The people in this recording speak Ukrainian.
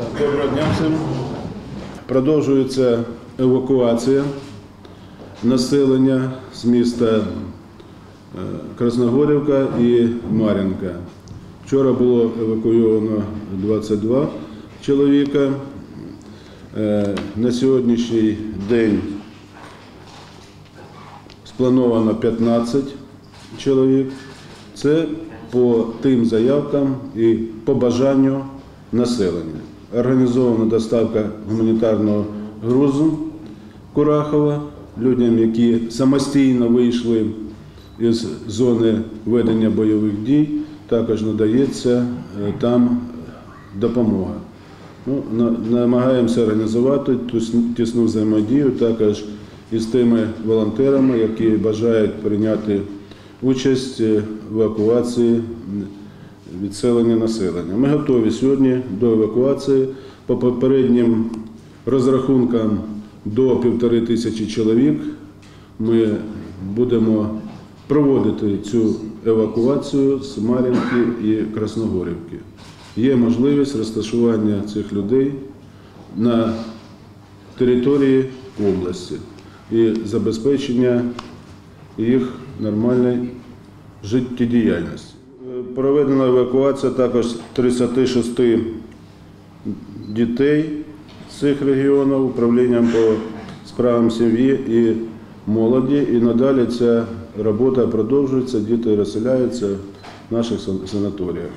Доброго дня всім. Продовжується евакуація населення з міста е, Красногорівка і Мар'їнка. Вчора було евакуйовано 22 чоловіка. Е, На сьогоднішній день сплановано 15 чоловік. Це по тим заявкам і по бажанню населення. Організована доставка гуманітарного грузу Курахова людям, які самостійно вийшли із зони ведення бойових дій. Також надається е, там допомога. Ну, намагаємося організувати тісну взаємодію також із тими волонтерами, які бажають прийняти участь в евакуації відселення населення. Ми готові сьогодні до евакуації по попереднім розрахункам до півтори тисячі чоловік. Ми будемо проводити цю евакуацію з Мар'їнки і Красногорівки. Є можливість розташування цих людей на території області і забезпечення їх нормальної життєдіяльності. Проведена евакуація також 36 дітей з цих регіонів управлінням по справам сім'ї і молоді. І надалі ця робота продовжується, діти розселяються в наших санаторіях.